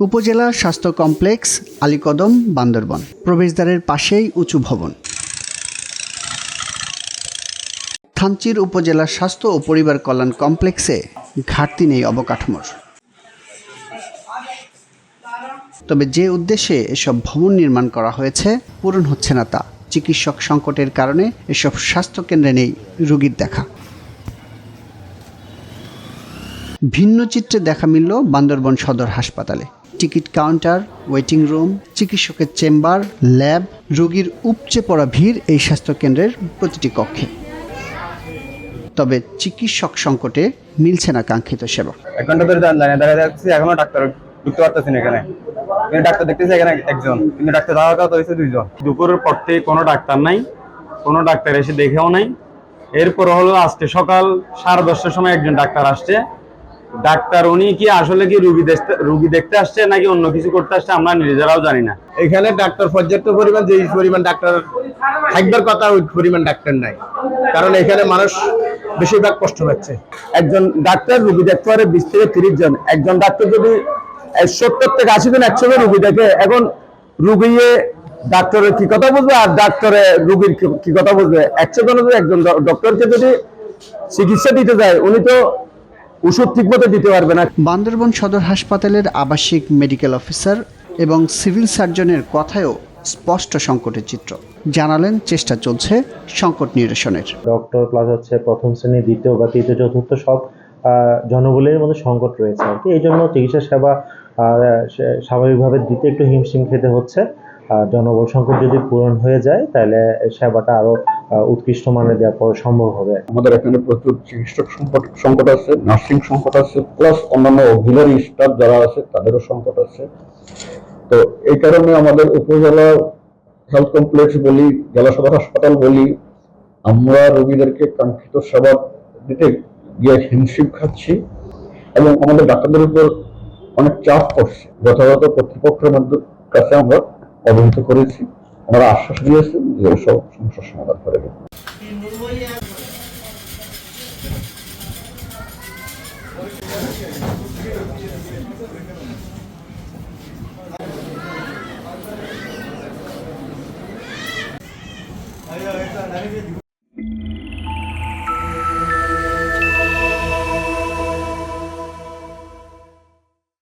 উপজেলা স্বাস্থ্য কমপ্লেক্স, আলীকদম, বান্দরবন। প্রবেশদ্বারের পাশেই উঁচু ভবন। থানচির উপজেলা স্বাস্থ্য ও পরিবার কল্যাণ কমপ্লেক্সে ঘাটতি নেই অবকাঠামোর। তবে যে উদ্দেশ্যে এসব ভবন নির্মাণ করা হয়েছে, পূরণ হচ্ছে না তা। চিকিৎসক সংকটের কারণে এসব স্বাস্থ্যকেন্দ্রে নেই রোগীর দেখা। ভিন্ন চিত্রে দেখা মিলল বান্দরবন সদর হাসপাতালে। টিকিট কাউন্টার ওয়েটিং রুম চিকিৎসকের চেম্বার ল্যাব রোগীর উপচে পড়া ভিড় এই স্বাস্থ্যকেন্দ্রের প্রতিটি কক্ষে। তবে চিকিৎসক সংকটে মিলছে না কাঙ্ক্ষিত সেবা। এক ঘণ্টা ধরে দাঁড়িয়ে লাইনে দাঁড়িয়ে যাচ্ছি এখনও ডাক্তার ঢুকতে পারতেছি না এখানে। কিন্তু ডাক্তার দেখতেছি এখানে একজন। কিন্তু ডাক্তার দাওয়া কথা হয়েছে দুইজন। দুপুরের পর থেকে কোনো ডাক্তার নাই কোনো ডাক্তার এসে দেখেও নাই। এরপর হলো আজকে সকাল সাড়ে দশটার সময় একজন ডাক্তার আসছে ডাক্তার উনি কি আসলে কি রুগী দেখতে রুগী দেখতে আসছে নাকি অন্য কিছু করতে আসছে আমরা নিজেরাও জানি না। এখানে ডাক্তার পর্যাপ্ত পরিমাণ যে পরিমাণ ডাক্তার থাকবার কথা ওই পরিমাণ ডাক্তার নাই। কারণ এখানে মানুষ বেশিরভাগ কষ্ট পাচ্ছে। একজন ডাক্তার রুগী দেখতে পারে বিশ থেকে তিরিশ জন। একজন ডাক্তার যদি সত্তর থেকে আশি জন একসঙ্গে রুগী দেখে এখন রুগী ডাক্তারের কি কথা বুঝবে আর ডাক্তারে রুগীর কি- কথা বুঝবে? একশো জন একজন ডক্টরকে যদি চিকিৎসা দিতে যায় উনি তো ওষুধ ঠিক মতো দিতে পারবে না। বান্দরবন সদর হাসপাতালের আবাসিক মেডিকেল অফিসার এবং সিভিল সার্জনের কথায়ও স্পষ্ট সংকটের চিত্র। জানালেন চেষ্টা চলছে সংকট নিরসনের। ডক্টর প্লাস হচ্ছে প্রথম শ্রেণি দ্বিতীয় বা তৃতীয় চতুর্থ সব জনবলের মধ্যে সংকট রয়েছে আর কি। এই জন্য চিকিৎসা সেবা সে- স্বাভাবিকভাবে দিতে একটু হিমশিম খেতে হচ্ছে। জনবল সংকট যদি পূরণ হয়ে যায়, তাহলে সেবাটা আরও উৎকৃষ্ট মানের দেওয়া সম্ভব হবে। আমাদের এখানে প্রচুর চিকিৎসক সংকট সংকট আছে, নার্সিং সংকট আছে প্লাস অন্যান্য অক্সিলারি স্টাফ যারা আছে, তাদেরও সংকট আছে। তো এই কারণে আমাদের উপজেলা হেলথ কমপ্লেক্স বলি, জেলা সদর হাসপাতাল বলি, আমরা রোগীদেরকে কাঙ্ক্ষিত সেবা দিতে গিয়ে হিমশিম খাচ্ছি এবং আমাদের ডাক্তারদের উপর অনেক চাপ পড়ছে। যথাযথ কর্তৃপক্ষের মধ্যে কাছে আমরা অবহিত করেছি। আমরা আশ্বাস দিয়েছি যে সব সমস্যার সমাধান করে দেবো।